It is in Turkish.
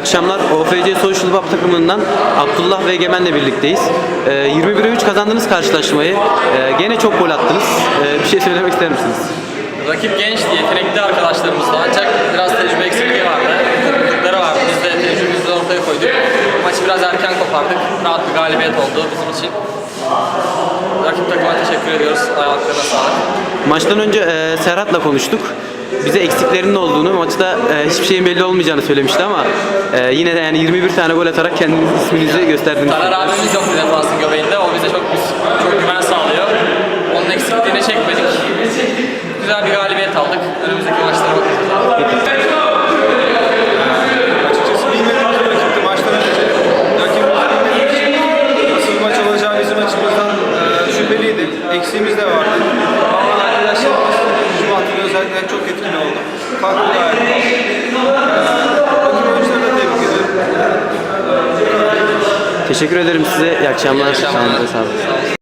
akşamlar OFC Social Bab takımından Abdullah ve Egemen'le birlikteyiz. Ee, 21'e 3 kazandınız karşılaşmayı. Ee, gene çok gol attınız. Ee, bir şey söylemek ister misiniz? Rakip gençti, yetenekli arkadaşlarımızdı ancak biraz tecrübe eksikliği vardı. Kopuklukları vardı. Biz de tecrübemizi ortaya koyduk. Maçı biraz erken kopardık. Rahat bir galibiyet oldu bizim için. Rakip takıma teşekkür ediyoruz. Ayaklarına sağlık. Maçtan önce e, Serhat'la konuştuk. Bize eksiklerinin olduğunu, maçta e, hiçbir şeyin belli olmayacağını söylemişti ama e, yine de yani 21 tane gol atarak kendiniz isminizi gösterdiniz. Taner abimiz yok defansın göbeğinde. O bize çok çok güven sağlıyor. Onun eksikliğini çekmedik. Güzel bir galibiyet aldık. Önümüzdeki maçlara bakacağız. E, şüpheliydi. Eksiğimiz de vardı. Ama arkadaşlarımız hücum hattında özellikle çok etkili da. Teşekkür ederim size. İyi akşamlar. İyi akşamlar. Sağ olun, sağ olun.